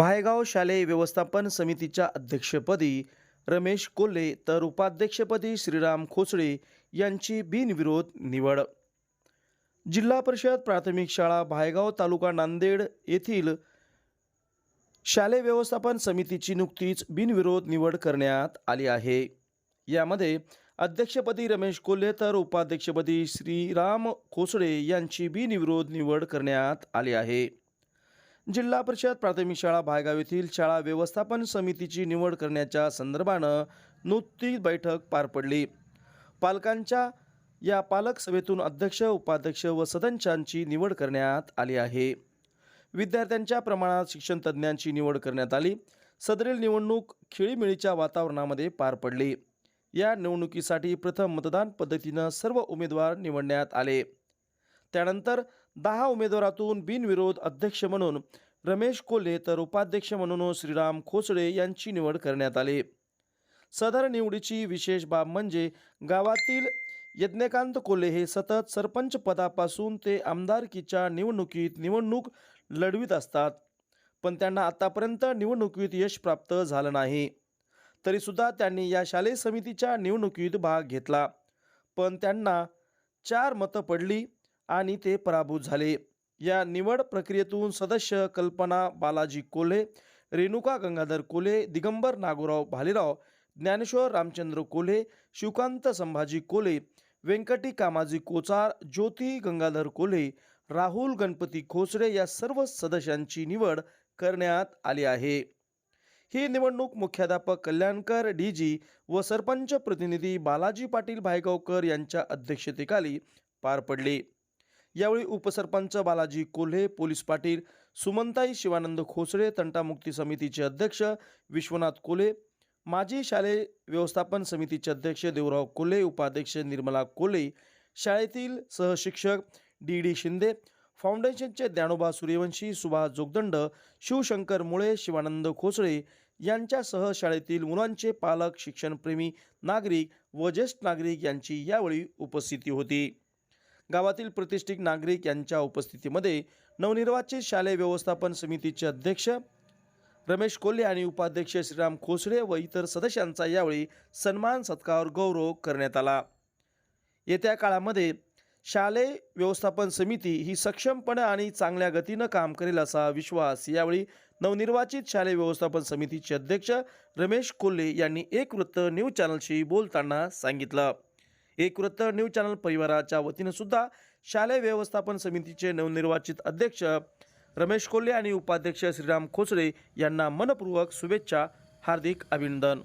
भायगाव शालेय व्यवस्थापन समितीच्या अध्यक्षपदी रमेश कोल्हे तर उपाध्यक्षपदी श्रीराम खोसळे यांची बिनविरोध निवड. जिल्हा परिषद प्राथमिक शाळा भायगाव तालुका नांदेड येथील शालेय व्यवस्थापन समितीची नुकतीच बिनविरोध निवड करण्यात आली आहे. यामध्ये अध्यक्षपदी रमेश कोल्हे तर उपाध्यक्षपदी श्रीराम खोसळे यांची बिनविरोध निवड करण्यात आली आहे. जिल्हा परिषद प्राथमिक शाळा भायगाव येथील शाळा व्यवस्थापन समितीची निवड करण्याच्या संदर्भानं नुकतीच बैठक पार पडली. पालकांच्या या पालक सभेतून अध्यक्ष उपाध्यक्ष व सदस्यांची निवड करण्यात आली आहे. विद्यार्थ्यांच्या प्रमाणात शिक्षण तज्ज्ञांची निवड करण्यात आली. सदरील निवडणूक खिळीमिळीच्या वातावरणामध्ये पार पडली. या निवडणुकीसाठी प्रथम मतदान पद्धतीनं सर्व उमेदवार निवडण्यात आले. त्यानंतर दहा उमेदवारातून बिनविरोध अध्यक्ष म्हणून रमेश कोल्हे तर उपाध्यक्ष म्हणून श्रीराम खोसडे यांची निवड करण्यात आली. सदर निवडीची विशेष बाब म्हणजे गावातील यज्ञकांत कोल्हे हे सतत सरपंच पदापासून ते आमदारकीच्या निवडणुकीत निवडणूक लढवित असतात पण त्यांना आतापर्यंत निवडणुकीत यश प्राप्त झालं नाही. तरीसुद्धा त्यांनी या शालेय समितीच्या निवडणुकीत भाग घेतला पण त्यांना चार मतं पडली. आणि ते पराभूत झाले. या निवड प्रक्रियेतून सदस्य कल्पना बालाजी कोल्हे रेणुका गंगाधर कोल्हे दिगंबर नागोराव भालेराव ज्ञानेश्वर रामचंद्र कोल्हे शिवकांत संभाजी कोल्हे व्यंकटी कामाजी कोचार ज्योती गंगाधर कोल्हे राहुल गणपती खोसडे या सर्व सदस्यांची निवड करण्यात आली आहे. ही निवडणूक मुख्याध्यापक कल्याणकर डी जी व सरपंच प्रतिनिधी बालाजी पाटील भायगावकर यांच्या अध्यक्षतेखाली पार पडली. यावेळी उपसरपंच बालाजी कोल्हे पोलीस पाटील सुमंताई शिवानंद खोसळे तंटामुक्ती समितीचे अध्यक्ष विश्वनाथ कोल्हे माजी शालेय व्यवस्थापन समितीचे अध्यक्ष देवराव कोल्हे उपाध्यक्ष निर्मला कोल्हे शाळेतील सहशिक्षक डी डी शिंदे फाउंडेशनचे ज्ञानोबा सूर्यवंशी सुभाष जोगदंड शिवशंकर मुळे शिवानंद खोसळे यांच्यासह शाळेतील मुलांचे पालक शिक्षणप्रेमी नागरिक व ज्येष्ठ नागरिक यांची यावेळी उपस्थिती होती. गावातील प्रतिष्ठित नागरिक यांच्या उपस्थितीमध्ये नवनिर्वाचित शालेय व्यवस्थापन समितीचे अध्यक्ष रमेश कोल्हे आणि उपाध्यक्ष श्रीराम खोसळे व इतर सदस्यांचा यावेळी सन्मान सत्कार गौरव करण्यात आला. येत्या काळामध्ये शालेय व्यवस्थापन समिती ही सक्षमपणे आणि चांगल्या गतीनं काम करेल असा विश्वास यावेळी नवनिर्वाचित शालेय व्यवस्थापन समितीचे अध्यक्ष रमेश कोल्हे यांनी एक वृत्त न्यूज चॅनलशी बोलताना सांगितलं. एक वृत्त न्यूज चॅनल परिवाराच्या वतीनं सुद्धा शालेय व्यवस्थापन समितीचे नवनिर्वाचित अध्यक्ष रमेश कोल्हे आणि उपाध्यक्ष श्रीराम खोसळे यांना मनपूर्वक शुभेच्छा हार्दिक अभिनंदन.